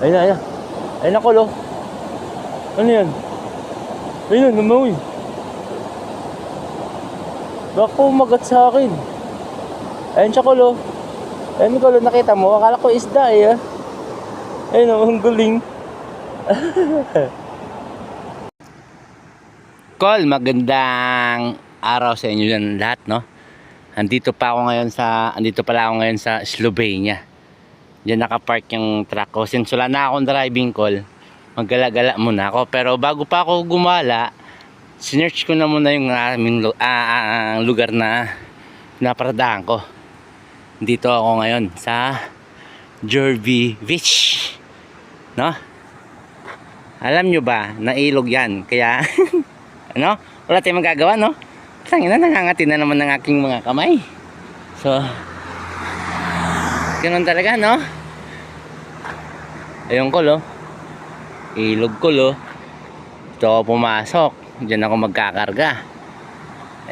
Ayun na, ayun. na. Ayun na, Kolo. Ano yan? Ayun na, namawi. Baka umagat sa akin. Ayun siya, Kolo. Ayun, Kolo, nakita mo? Akala ko isda eh. Ayun, oh, ang galing. Col, magandang araw sa inyo yan lahat, no? Andito pa ako ngayon sa, andito pala ako ngayon sa Slovenia. Diyan nakapark yung truck ko. Since wala na akong driving call, maggala-gala muna ako. Pero bago pa ako gumala, sinearch ko na muna yung aming ah, ah, lugar na naparadahan ko. Dito ako ngayon sa Jervy Beach. No? Alam nyo ba, na ilog yan. Kaya, ano? Wala tayong magagawa, no? Tangina, nangangati na naman ng aking mga kamay. So, ganun talaga, no? Ayun ko, lo. Ilog ko, lo. Ito ako pumasok. Diyan ako magkakarga.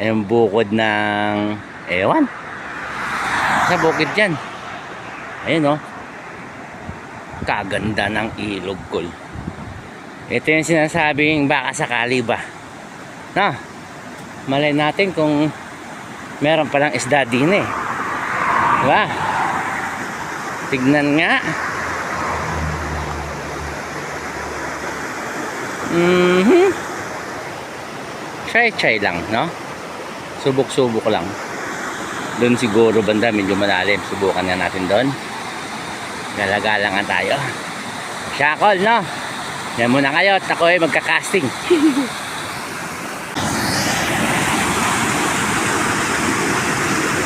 Ayun bukod ng... Ewan. Sa bukid dyan. Ayun, no? Kaganda ng ilog ko. Ito yung sinasabing baka sakali ba. Na, malay natin kung meron palang isda din eh. Diba? Tignan nga. Mhm. Try-try lang, no? Subok-subok lang. Doon siguro banda medyo malalim. Subukan na natin doon. Galagalangan tayo. Shakol, no? Yan muna kayo at ako ay magka-casting.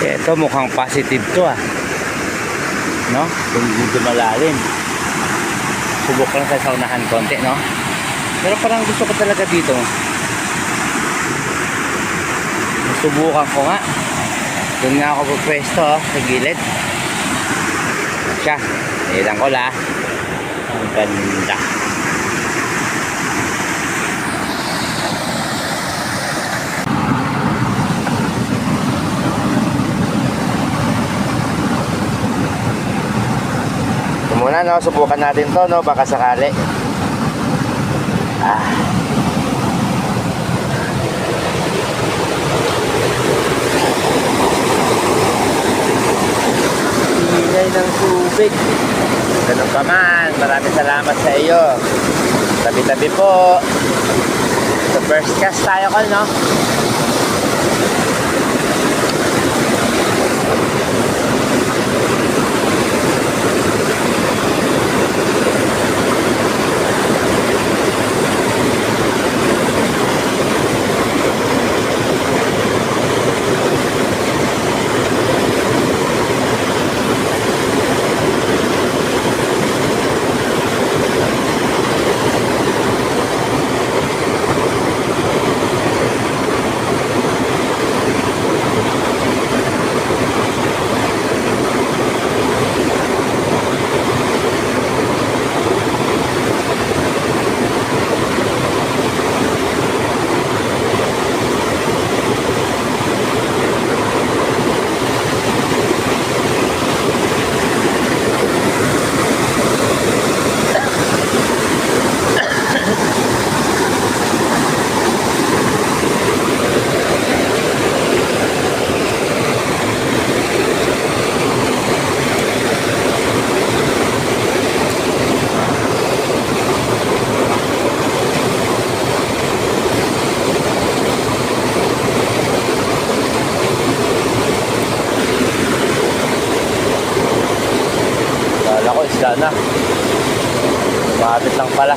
Ito mukhang positive to ah. No? Kung medyo malalim. Subok lang sa saunahan konti, no? Pero parang gusto ko talaga dito. Subukan ko nga. Doon nga ako pupwesto oh, sa gilid. Siya. Ilang ko la. Ang ganda. Muna no, subukan natin to no, baka sakali. Ah. Ingay ng tubig. Ganun pa man, maraming salamat sa iyo. Tabi-tabi po. So first cast tayo ko, no? Kala ko isda na. Mabit lang pala.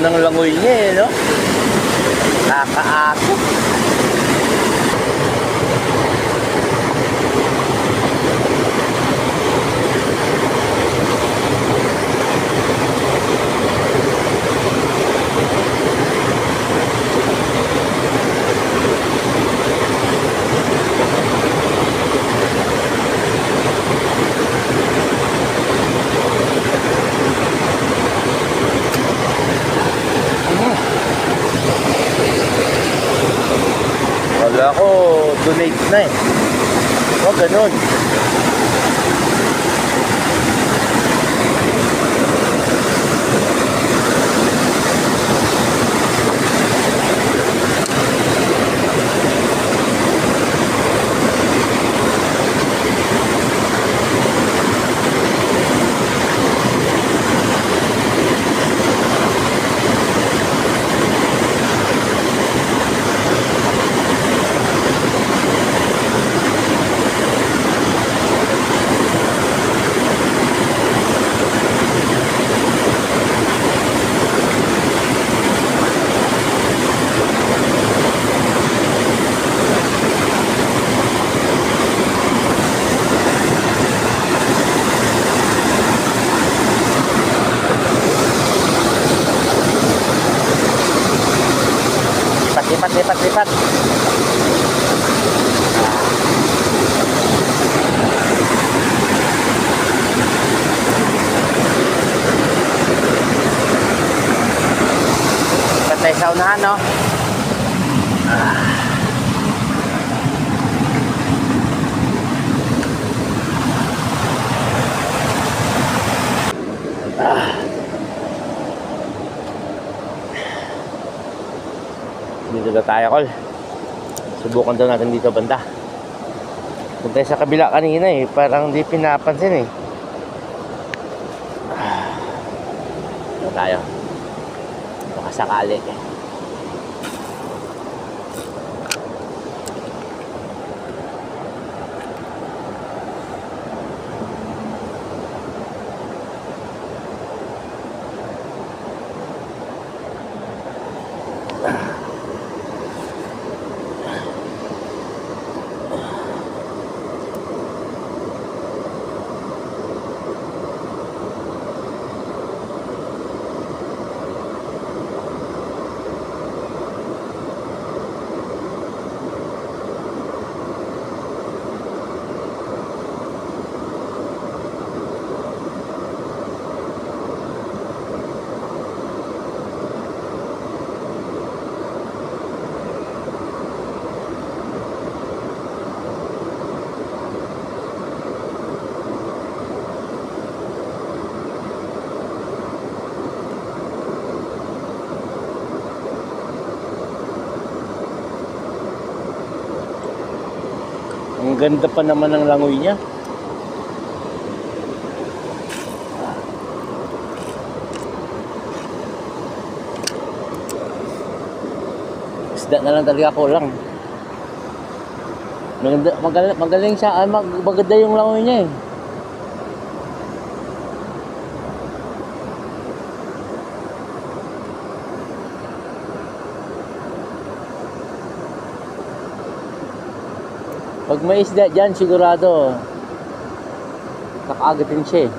Ng langoy niya eh, no? Nakakaakit. Wala ko, donate na eh. Huwag ganun. Lipat, lipat, lipat, lipat. Lipat tayo sa unahan, no? Dito na tayo, Kol. Subukan daw natin dito banda. Tayo sa kabila kanina eh. Parang di pinapansin eh. Ah. Tayo. Baka sakali eh. Ganda pa naman ng langoy niya. Isda na lang talaga ko lang. Maganda, magaling, magaling siya. Ay, mag, maganda yung langoy niya eh. Pag may isda dyan, sigurado nakagatin siya eh.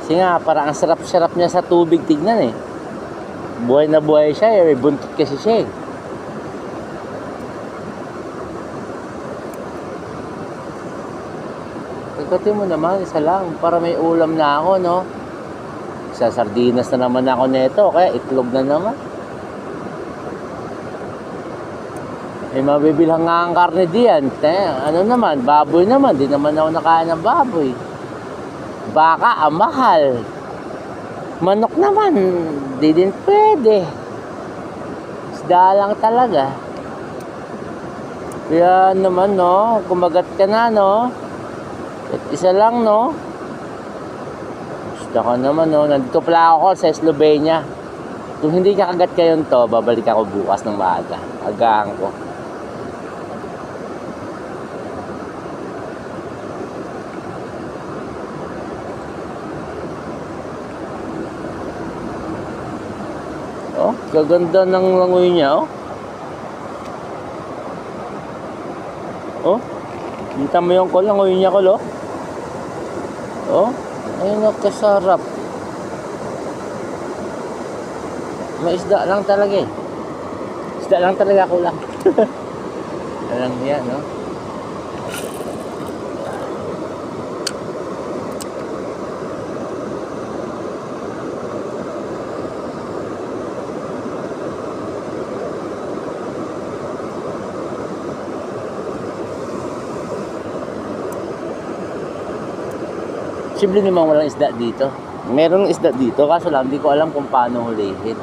Kasi nga, parang ang sarap-sarap niya sa tubig tignan eh. Buhay na buhay siya eh. Buntot kasi siya eh. Ikatin mo naman, isa lang. Para may ulam na ako, no? Sa sardinas na naman ako neto. Kaya itlog na naman. May mabibilhan nga ang karne diyan. Ano naman, baboy naman. Di naman ako nakain ng baboy. Baka, ang mahal. Manok naman, di din pwede. Isda lang talaga. Kaya naman, no, kumagat ka na, no. At isa lang, no. Isda ka naman, no. Nandito pala ako sa Slovenia. Kung hindi ka kagat kayon to, babalik ako bukas ng maaga. Agahan ko. Gaganda ng langoy niya, oh. Oh, kita mo yung kol, langoy niya, kol, oh. Oh, ayun ang kasarap. May isda lang talaga eh. Isda lang talaga ako lang. Alam niya, no? Simple naman walang isda dito. Meron isda dito, kaso lang di ko alam kung paano hulihin.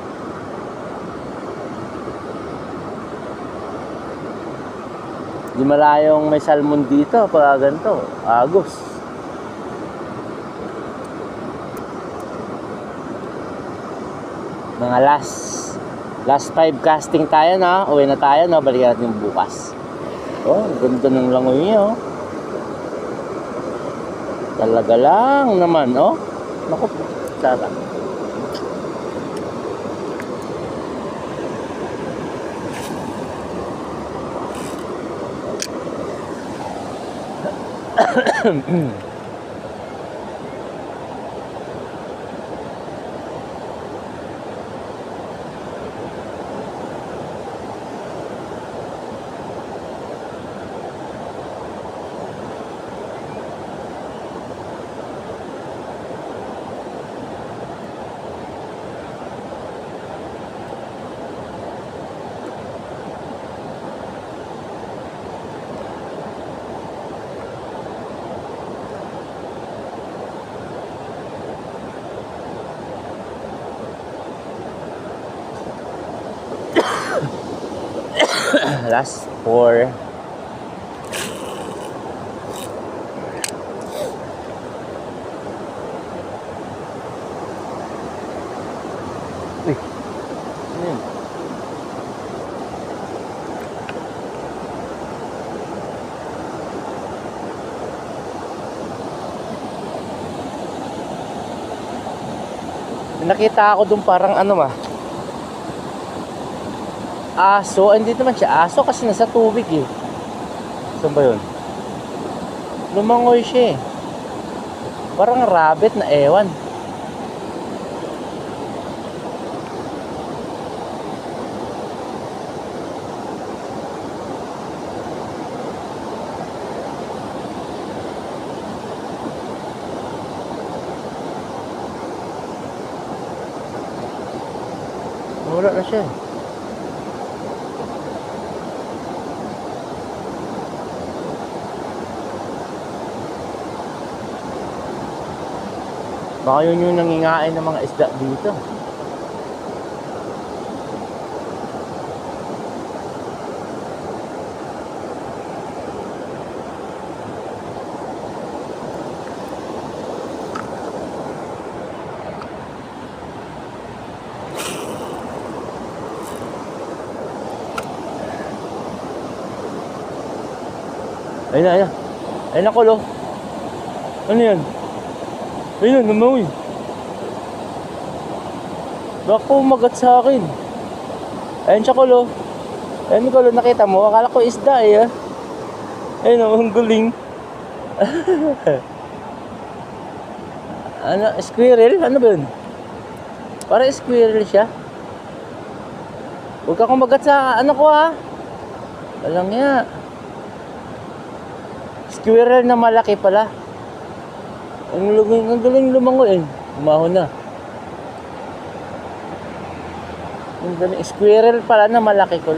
Di malayong may salmon dito pag ganito. Agos. Mga last last five casting tayo na. Uwi na tayo na. Balikan natin bukas. Oh, ganda ng langoy niya oh. Talaga lang naman, oh. Naku, sarap. Last four. Uy. Ano yun? Nakita ako dun parang ano ah. Aso, hindi naman siya aso kasi nasa tubig eh. Saan ba yun? Lumangoy siya eh. Parang rabbit na ewan. Wala na siya eh. Baka yun yung nangingain ng mga isda dito. Ayun na, ayun na. Ayun na, Kolo. Ano yan? Ayun, namawi. Baka umagat sa akin. Ayun siya, Kolo. Ayun, Kolo, nakita mo? Akala ko isda eh. ah. Ayun, oh, ang guling. ano, squirrel? Ano ba yun? Para squirrel siya. Huwag ka kumagat sa ano ko ha. Walang nga. Squirrel na malaki pala. Ang galing, ang galing lumangoy eh. Umahon na. Ang galing. Squirrel pala na malaki ko.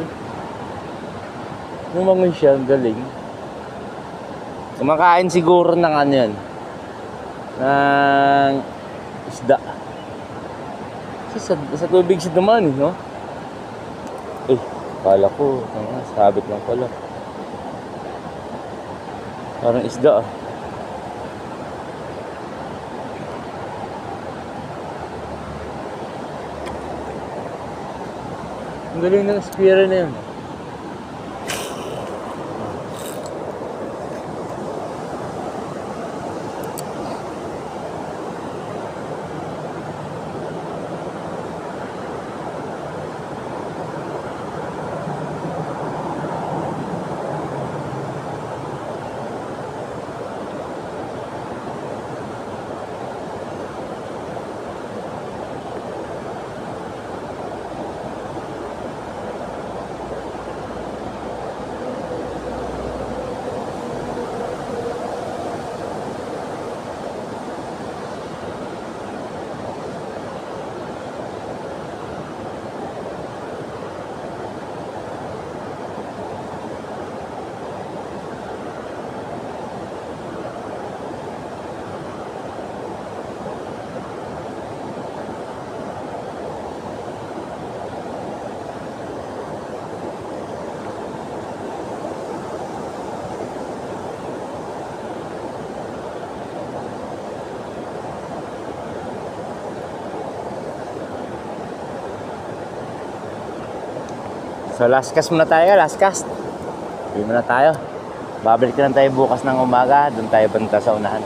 Lumangoy siya, ang galing. Kumakain siguro ng ano yan. Ng isda. Kasi sa, sa tubig siya naman eh, no? Eh, kala ko, ano, sabit lang pala. Parang isda ah. Ang galing ng squirrel na yun. So last cast muna tayo, last cast. Hindi muna tayo. Babalik lang tayo bukas ng umaga. Doon tayo punta sa unahan.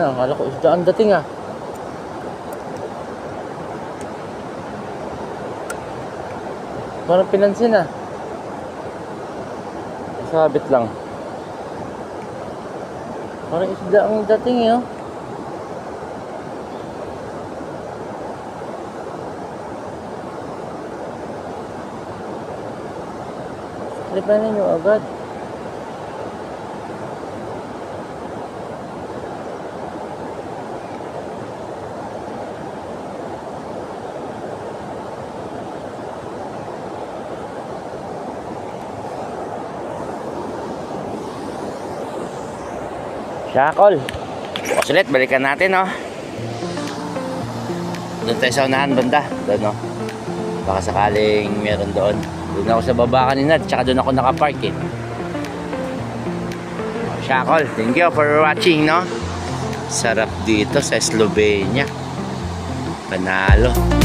Na. Akala ko isda ang dating ah. Parang pinansin ah. Sabit lang. Parang isda ang dating eh oh. Tripan ninyo agad. Shakol. Bukas ulit, balikan natin, no? Doon tayo sa unahan, banda. Doon, no? Baka sakaling meron doon. Doon ako sa baba kanina, tsaka doon ako nakapark, eh. Shakol, thank you for watching, no? Sarap dito sa Slovenia. Panalo.